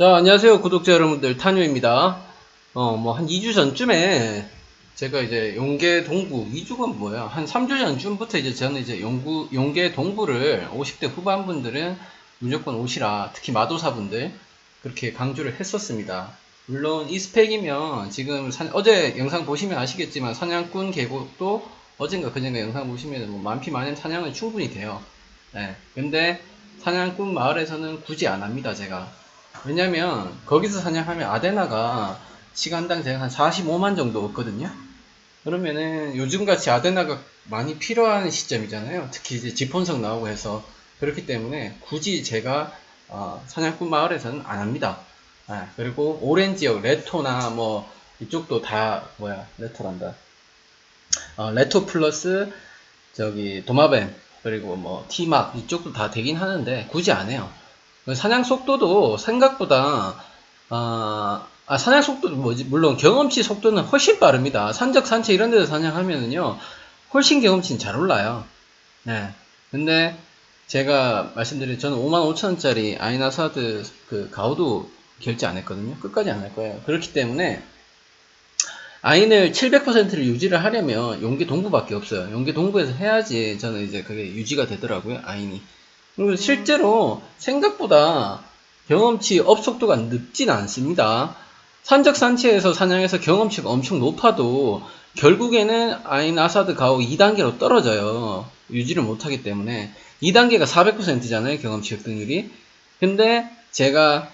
자, 안녕하세요. 구독자 여러분들, 탄유입니다. 어, 뭐, 한 2주 전쯤에, 제가 이제 용계 동부, 2주가 뭐야? 한 3주 전쯤부터 이제 저는 이제 용구, 용계 동부를 50대 후반 분들은 무조건 오시라. 특히 마도사분들, 그렇게 강조를 했었습니다. 물론 이 스펙이면 지금 사- 어제 영상 보시면 아시겠지만 사냥꾼 계곡도 어젠가 그젠가 영상 보시면 뭐 만피 만엠 사냥은 충분히 돼요. 네. 근데 사냥꾼 마을에서는 굳이 안 합니다, 제가. 왜냐면 거기서 사냥하면 아데나가 시간당 제가 한 45만 정도 얻거든요. 그러면은 요즘같이 아데나가 많이 필요한 시점이잖아요. 특히 이제 지폰석 나오고 해서 그렇기 때문에 굳이 제가 어, 사냥꾼 마을에서는 안 합니다. 아, 그리고 오렌 지역 레토나 뭐 이쪽도 다 뭐야 레토란다. 어, 레토 플러스 저기 도마뱀 그리고 뭐 티막 이쪽도 다 되긴 하는데 굳이 안 해요. 사냥 속도도 생각보다 아, 아, 사냥 속도도 뭐지 물론 경험치 속도는 훨씬 빠릅니다. 산적 산채 이런 데서 사냥하면은요 훨씬 경험치는 잘 올라요. 네. 근데 제가 말씀드린 저는 55,000원짜리 아이나사드 그 가오도 결제 안 했거든요. 끝까지 안 할 거예요. 그렇기 때문에 아인을 700%를 유지를 하려면 용기 동부밖에 없어요. 용기 동부에서 해야지 저는 이제 그게 유지가 되더라고요. 아인이. 그리고 실제로 생각보다 경험치 업 속도가 늦진 않습니다. 산적 산치에서 사냥해서 경험치가 엄청 높아도 결국에는 아인 아사드 가오 2단계로 떨어져요. 유지를 못하기 때문에 2단계가 400%잖아요. 경험치 획득률이. 근데 제가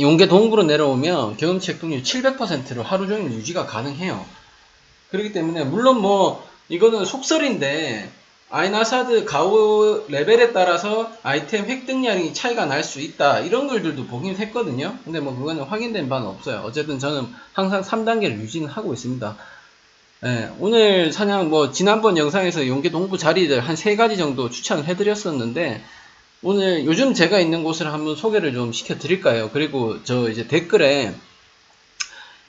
용계 동부로 내려오면 경험치 획득률 700%로 하루 종일 유지가 가능해요. 그렇기 때문에 물론 뭐 이거는 속설인데 아이나사드 가오 레벨에 따라서 아이템 획득량이 차이가 날 수 있다. 이런 글들도 보긴 했거든요. 근데 뭐 그거는 확인된 바는 없어요. 어쨌든 저는 항상 3단계를 유지는 하고 있습니다. 예, 오늘 사냥 뭐 지난번 영상에서 용계 동부 자리들 한 세 가지 정도 추천을 해드렸었는데 오늘 요즘 제가 있는 곳을 한번 소개를 좀 시켜 드릴까요? 그리고 저 이제 댓글에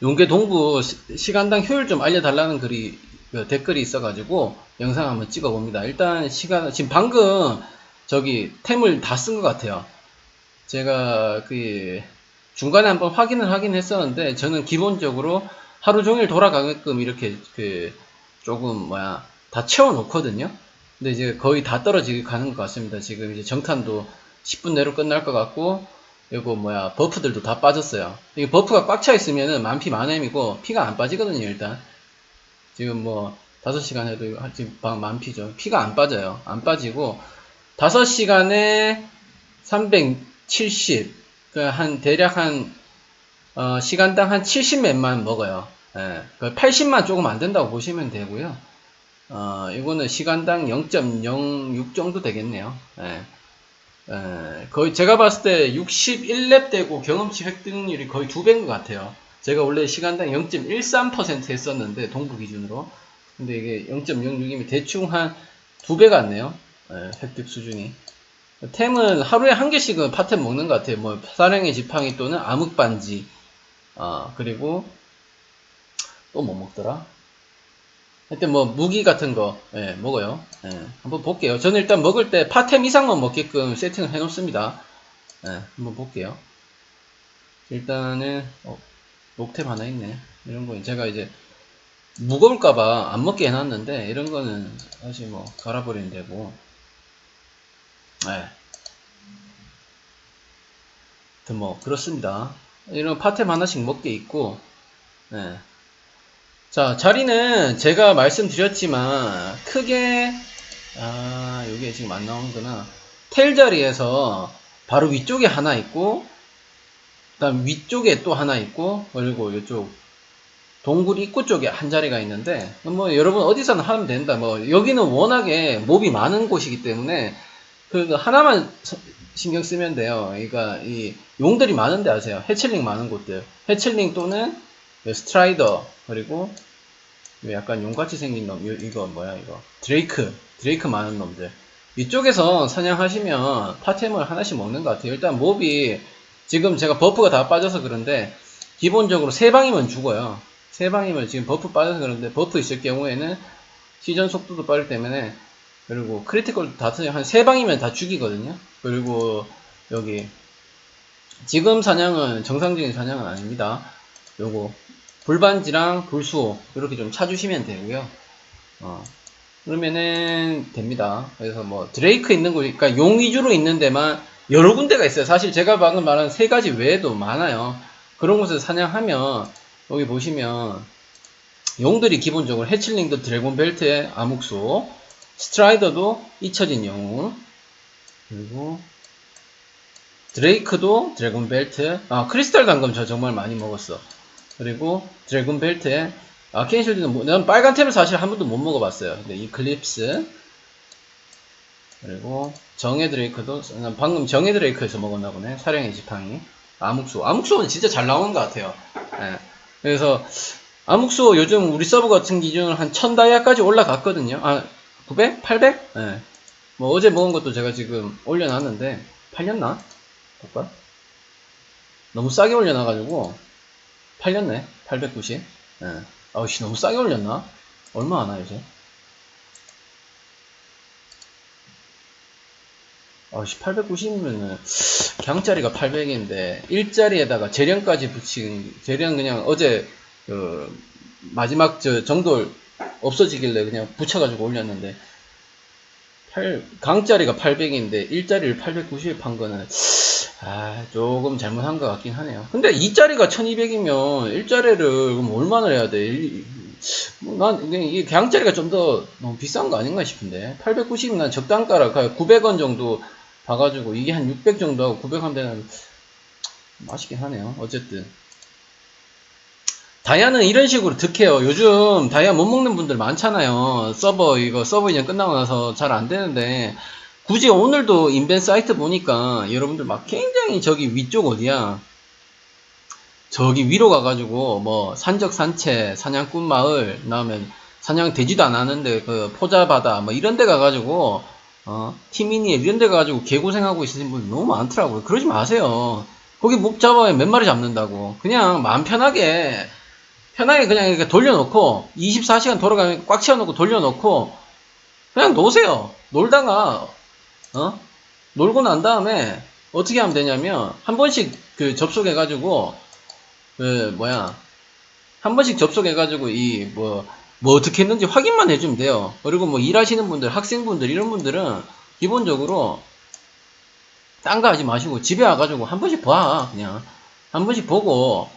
용계 동부 시- 시간당 효율 좀 알려달라는 글이 그 댓글이 있어가지고 영상 한번 찍어봅니다. 일단 시간 지금 방금 저기 템을 다 쓴 것 같아요. 제가 그 중간에 한번 확인을 하긴 했었는데 저는 기본적으로 하루 종일 돌아가게끔 이렇게 그 조금 뭐야 다 채워 놓거든요. 근데 이제 거의 다 떨어지게 가는 것 같습니다. 지금 이제 정탄도 10분 내로 끝날 것 같고 이거 뭐야 버프들도 다 빠졌어요. 이게 버프가 꽉 차 있으면은 만피 만엠이고 피가 안 빠지거든요 일단. 지금 뭐 5시간 해도 지금 방 만피죠. 피가 안 빠져요. 안 빠지고 5시간에 370. 그한 대략 한 어, 시간당 한 70몇만 먹어요. 예. 그 80만 조금 안 된다고 보시면 되고요. 어, 이거는 시간당 0.06 정도 되겠네요. 예. 예, 거의 제가 봤을 때 61렙 되고 경험치 획득률이 거의 두 배인 것 같아요. 제가 원래 시간당 0.13% 했었는데 동부 기준으로 근데 이게 0.06이면 대충 한 두배 같네요. 예, 획득 수준이. 템은 하루에 한 개씩은 파템 먹는 것 같아요. 뭐 사령의 지팡이 또는 암흑 반지. 아 그리고 또 뭐 먹더라? 하여튼 뭐 무기 같은 거 예, 먹어요. 예, 한번 볼게요. 저는 일단 먹을 때 파템 이상만 먹게끔 세팅을 해 놓습니다. 예, 한번 볼게요. 일단은 어, 녹템 하나 있네. 이런 거 제가 이제 무거울까봐 안 먹게 해놨는데 이런 거는 사실 뭐 갈아버리면 되고. 예. 하여튼 뭐 그렇습니다. 이런 파템 하나씩 먹게 있고. 예. 자, 자리는 제가 말씀드렸지만 크게 아, 여기에 지금 안 나오는구나. 텔 자리에서 바로 위쪽에 하나 있고 그 다음 위쪽에 또 하나 있고 그리고 이쪽 동굴 입구 쪽에 한 자리가 있는데 뭐 여러분 어디서나 하면 된다. 뭐 여기는 워낙에 몹이 많은 곳이기 때문에 그 하나만 서- 신경 쓰면 돼요. 그러니까 이 용들이 많은데 아세요? 해칠링 많은 곳들. 해칠링 또는 그 스트라이더 그리고 요 약간 용같이 생긴 놈 요- 이거 뭐야 이거 드레이크 드레이크 많은 놈들 이쪽에서 사냥하시면 파템을 하나씩 먹는 것 같아요 일단 몹이 지금 제가 버프가 다 빠져서 그런데 기본적으로 세 방이면 죽어요 세 방이면 지금 버프 빠져서 그런데 버프 있을 경우에는 시전 속도도 빠르기 때문에 그리고 크리티컬 다 터져 한세 방이면 다 죽이거든요 그리고 여기 지금 사냥은 정상적인 사냥은 아닙니다. 요거 불반지랑 불수호 이렇게 좀 찾으시면 되고요. 어, 그러면은 됩니다. 그래서 뭐 드레이크 있는 거, 그러니까 용 위주로 있는 데만 여러 군데가 있어요. 사실 제가 방금 말한 세 가지 외에도 많아요. 그런 곳을 사냥하면 여기 보시면 용들이 기본적으로 해칠링도 드래곤 벨트의 암흑수, 스트라이더도 잊혀진 영웅, 그리고 드레이크도 드래곤 벨트, 아 크리스탈 단검 저 정말 많이 먹었어. 그리고 드래곤 벨트에 아케인 쉴드는 뭐, 난 빨간 템을 사실 한 번도 못 먹어봤어요. 근데 이클립스 그리고 정의 드레이크도 난 방금 정의 드레이크에서 먹었나 보네. 사령의 지팡이 암흑수 암흑수는 진짜 잘 나오는 것 같아요. 예. 그래서 암흑수 요즘 우리 서버 같은 기준으로 한 1000다이아까지 올라갔거든요. 아 900? 800? 예. 뭐 어제 먹은 것도 제가 지금 올려놨는데 팔렸나? 볼까? 너무 싸게 올려놔가지고 팔렸네. 890. 예. 아우씨 너무 싸게 올렸나? 얼마 하나 요새? 아우씨 890이면은 경짜리가 800인데 1짜리에다가 재량까지 붙인 재량 그냥 어제 그 마지막 저 정돌 없어지길래 그냥 붙여가지고 올렸는데 8, 강짜리가 800인데 1짜리를 890에 판 거는 아 조금 잘못한 것 같긴 하네요. 근데 2짜리가 1200이면 1짜리를 그럼 얼마나 해야 돼? 일- 뭐, 난 그냥 이게 강짜리가 좀 더 너무 비싼 거 아닌가 싶은데? 890은 난 적당가라. 900원 정도 봐가지고 이게 한 600 정도 하고 900 하면 되는 맛있긴 하네요 어쨌든 다이아는 이런 식으로 득해요. 요즘 다이아 못 먹는 분들 많잖아요. 서버, 이거 서버 이전 끝나고 나서 잘 안 되는데, 굳이 오늘도 인벤 사이트 보니까 여러분들 막 굉장히 저기 위쪽 어디야? 저기 위로 가가지고 뭐 산적 산채, 사냥꾼 마을, 그다음에 사냥 되지도 않았는데 그 포자바다 뭐 이런 데 가가지고 어 티미니에 이런 데 가가지고 개고생하고 있으신 분들 너무 많더라고요. 그러지 마세요. 거기 목 잡아야 몇 마리 잡는다고. 그냥 마음 편하게 편하게 그냥 이렇게 돌려놓고 24시간 돌아가면 꽉 채워놓고 돌려놓고 그냥 노세요. 놀다가 어 놀고 난 다음에 어떻게 하면 되냐면 한 번씩 그 접속해가지고 그 뭐야 한 번씩 접속해가지고 이 뭐 뭐 어떻게 했는지 확인만 해주면 돼요. 그리고 뭐 일하시는 분들, 학생분들 이런 분들은 기본적으로 딴 거 하지 마시고 집에 와가지고 한 번씩 봐 그냥 한 번씩 보고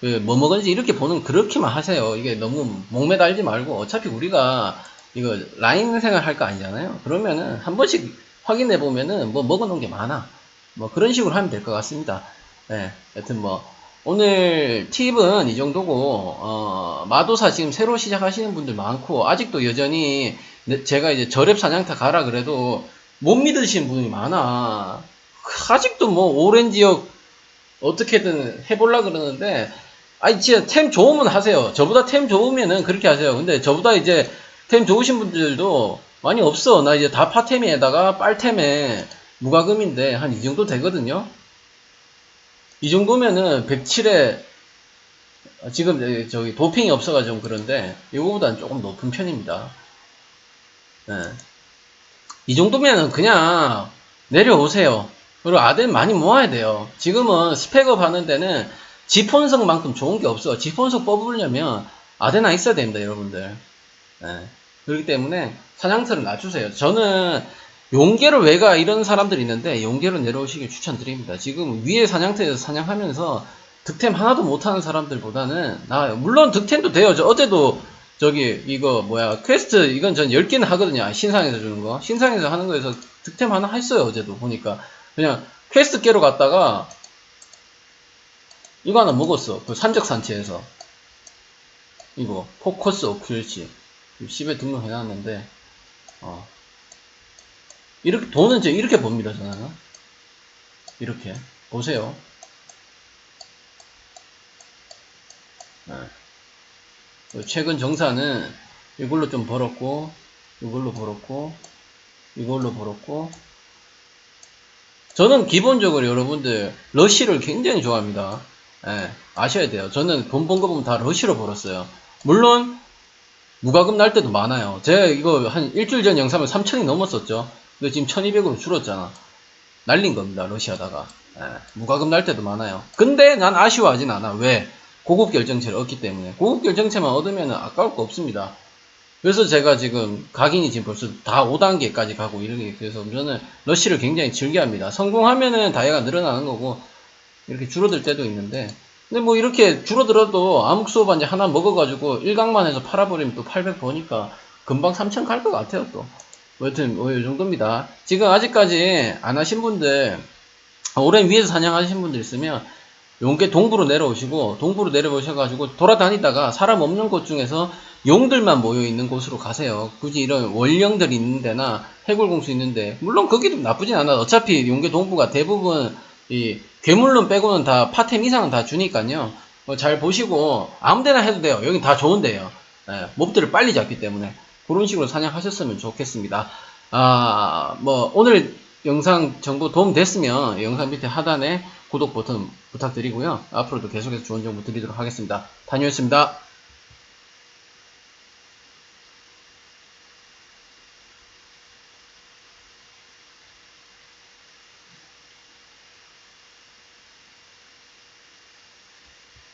그뭐 먹은지 이렇게 보는 그렇게만 하세요. 이게 너무 목매달지 말고 어차피 우리가 이거 라인 생활 할 거 아니잖아요. 그러면은 한 번씩 확인해 보면은 뭐 먹어놓은 게 많아. 뭐 그런 식으로 하면 될 것 같습니다. 네, 여튼 뭐 오늘 팁은 이 정도고 어, 마도사 지금 새로 시작하시는 분들 많고 아직도 여전히 내- 제가 이제 저랩 사냥타 가라 그래도 못 믿으시는 분이 많아. 아직도 뭐 오랜 지역 어떻게든 해볼라 그러는데 아니 진짜 템 좋으면 하세요. 저보다 템 좋으면은 그렇게 하세요. 근데 저보다 이제 템 좋으신 분들도 많이 없어. 나 이제 다 파템에다가 빨템에 무과금인데 한 이 정도 되거든요. 이 정도면은 107에 지금 저기 도핑이 없어가지고 그런데 이거보다는 조금 높은 편입니다. 네. 이 정도면은 그냥 내려오세요. 그리고 아덴 많이 모아야 돼요. 지금은 스펙업 하는 데는 지폰석만큼 좋은 게 없어. 지폰석 뽑으려면 아데나 있어야 됩니다, 여러분들. 네. 그렇기 때문에 사냥터를 낮추세요. 저는 용계로 외가 이런 사람들이 있는데 용계로 내려오시길 추천드립니다. 지금 위에 사냥터에서 사냥하면서 득템 하나도 못하는 사람들보다는 나아요. 물론 득템도 돼요. 저 어제도 저기 이거 뭐야 퀘스트 이건 전 10개는 하거든요. 신상에서 주는 거. 신상에서 하는 거에서 득템 하나 했어요. 어제도 보니까 그냥 퀘스트 깨러 갔다가 이거 하나 먹었어. 그 산적 산치에서 이거 포커스 오큐리치 10에 등록해놨는데 어. 이렇게 돈은 이제 이렇게 봅니다 저는. 이렇게. 보세요. 네. 그 최근 정사는 이걸로 좀 벌었고 이걸로 벌었고 이걸로 벌었고. 저는 기본적으로 여러분들 러쉬를 굉장히 좋아합니다. 예, 아셔야 돼요. 저는 돈 번 거 보면 다 러쉬로 벌었어요. 물론 무과금 날 때도 많아요. 제가 이거 한 일주일 전 영상을 3000이 넘었었죠 근데 지금 1200으로 줄었잖아 날린 겁니다 러시아다가 예, 무과금 날 때도 많아요. 근데 난 아쉬워하진 않아. 왜? 고급 결정체를 얻기 때문에. 고급 결정체만 얻으면 아까울 거 없습니다. 그래서 제가 지금 각인이 지금 벌써 다 5단계까지 가고 이렇게 그래서 저는 러쉬를 굉장히 즐겨합니다. 성공하면은 다이아가 늘어나는 거고 이렇게 줄어들 때도 있는데 근데 뭐 이렇게 줄어들어도 암흑 수호 반지 하나 먹어가지고 1강만 해서 팔아버리면 또 800 버니까 금방 3000 갈 것 같아요 또. 뭐 여튼 뭐 이 정도입니다. 지금 아직까지 안 하신 분들 오랜 위에서 사냥하신 분들 있으면 용계 동부로 내려오시고 동부로 내려오셔가지고 돌아다니다가 사람 없는 곳 중에서 용들만 모여 있는 곳으로 가세요. 굳이 이런 원령들 있는 데나 해골공수 있는데 물론 거기도 나쁘진 않아. 어차피 용계 동부가 대부분 이 괴물론 빼고는 다 파템 이상은 다 주니까요. 어, 잘 보시고 아무데나 해도 돼요. 여긴 다 좋은데요. 예, 몹들을 빨리 잡기 때문에 그런 식으로 사냥하셨으면 좋겠습니다. 아, 뭐 오늘 영상 정보 도움 됐으면 영상 밑에 하단에 구독 버튼 부탁드리고요. 앞으로도 계속해서 좋은 정보 드리도록 하겠습니다. 다녀왔습니다.